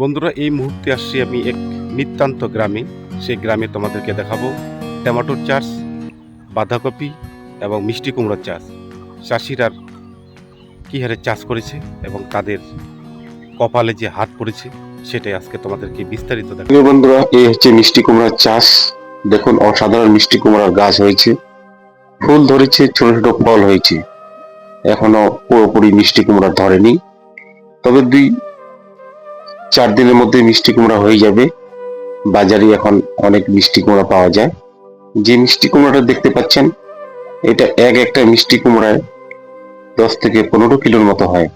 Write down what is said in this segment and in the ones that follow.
বন্ধুরা, এই মুহূর্তে আসছি আমি এক নিতান্ত গ্রামে। সেই গ্রামে তোমাদেরকে দেখাবো টমেটোর চাষ, বাঁধাকপি এবং মিষ্টি কুমড়োর চাষ। চাষিরা কী হারে চাষ করেছে এবং তাদের কপালে যে হাত পড়েছে, সেটাই আজকে তোমাদেরকে বিস্তারিত দেখাবো। বন্ধুরা এই হচ্ছে মিষ্টি কুমড়ার চাষ। দেখুন, অসাধারণ মিষ্টি কুমড়ার গাছ হয়েছে। ফুল ধরেছে, ছোট ছোট ফল হয়েছে। এখনও পুরোপুরি মিষ্টি কুমড়া ধরেনি। তবে দুই চার দিনের মধ্যে মিষ্টি কুমড়া হয়ে যাবে। বাজারে এখন অনেক মিষ্টি কুমড়া পাওয়া যায়। যে মিষ্টি কুমড়াটা দেখতে পাচ্ছেন, এটা এক একটা মিষ্টি কুমড়ায় দশ থেকে পনেরো কিলোর মতো হয়।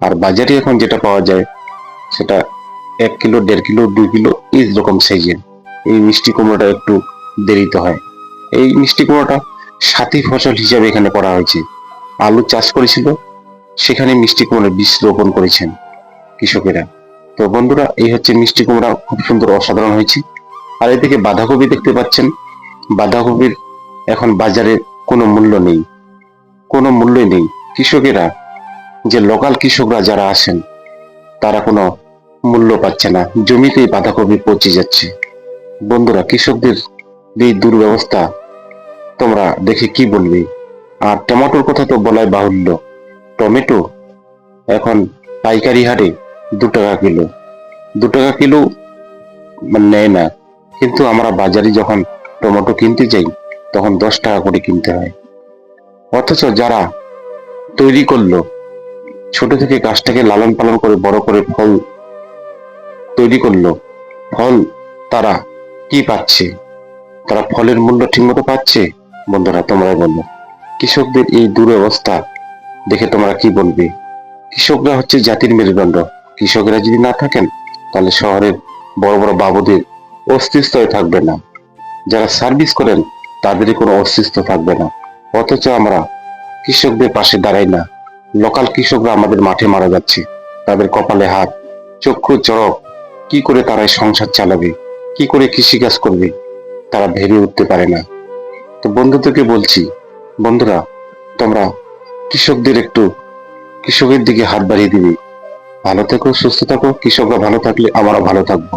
আর বাজারে এখন যেটা পাওয়া যায়, সেটা এক কিলো, দেড় কিলো, দুই কিলো, এই রকম সাইজের। এই মিষ্টি কুমড়োটা একটু দেরিতে হয়। এই মিষ্টি কুমড়োটা সাথী ফসল হিসাবে এখানে করা হয়েছে। আলু চাষ করেছিল, সেখানে মিষ্টি কুমড়োর বীজ রোপণ করেছেন কৃষকেরা। তো বন্ধুরা, এই হচ্ছে মিষ্টি কুমড়া। খুব সুন্দর অসাধারণ হয়েছে। আর এদিকে বাঁধাকপি দেখতে পাচ্ছেন। বাঁধাকপির এখন বাজারে কোনো মূল্য নেই। কোনো মূল্যই নেই। কৃষকেরা, যে লোকাল কৃষকরা যারা আসেন তারা কোনো মূল্য পাচ্ছে না। জমিতেই বাঁধাকপি পচে যাচ্ছে। বন্ধুরা, কৃষকদের এই দুর্ব্যবস্থা তোমরা দেখে কি বলবে? আর টমেটোর কথা তো বলাই বাহুল্য। টমেটো এখন পাইকারি হারে দু টাকা কিলো। দু টাকা কিলো মানে নেয় না। কিন্তু আমরা বাজারে যখন টমেটো কিনতে যাই, তখন দশ টাকা করে কিনতে হয়। অথচ যারা তৈরি করল, ছোট থেকে গাছটাকে লালন পালন করে, বড় করে ফল তৈরি করল, ফল তারা কি পাচ্ছে? তারা ফলের মূল্য ঠিকমতো পাচ্ছে? বন্ধুরা তোমরা বলো। কৃষকদের এই দুরবস্থা দেখে তোমরা কি বলবে? কৃষকরা হচ্ছে জাতির মেরুদণ্ড। কৃষকেরা যদি না থাকেন, তাহলে শহরের বড় বড় বাবুদের অস্তিত্বই থাকবে না। যারা সার্ভিস করেন, তাদেরই কোনো অস্তিত্ব থাকবে না। অথচ আমরা কৃষকদের পাশে দাঁড়াই না। লোকাল কৃষকরা আমাদের মাঠে মারা যাচ্ছে। তাদের কপালে হাত, চক্ষু চড়ক কি করে তারা সংসার চালাবে? কি করে কৃষিকাজ করবে? তারা ভেবে উঠতে পারে না। তো বন্ধুদেরকে বলছি, বন্ধুরা, তোমরা কৃষকদের একটু কৃষকের দিকে হাত বাড়িয়ে দিবে। ভালো থেকো সুস্থ থাকো। কৃষকরা ভালো থাকলে আমরা ভালো থাকব।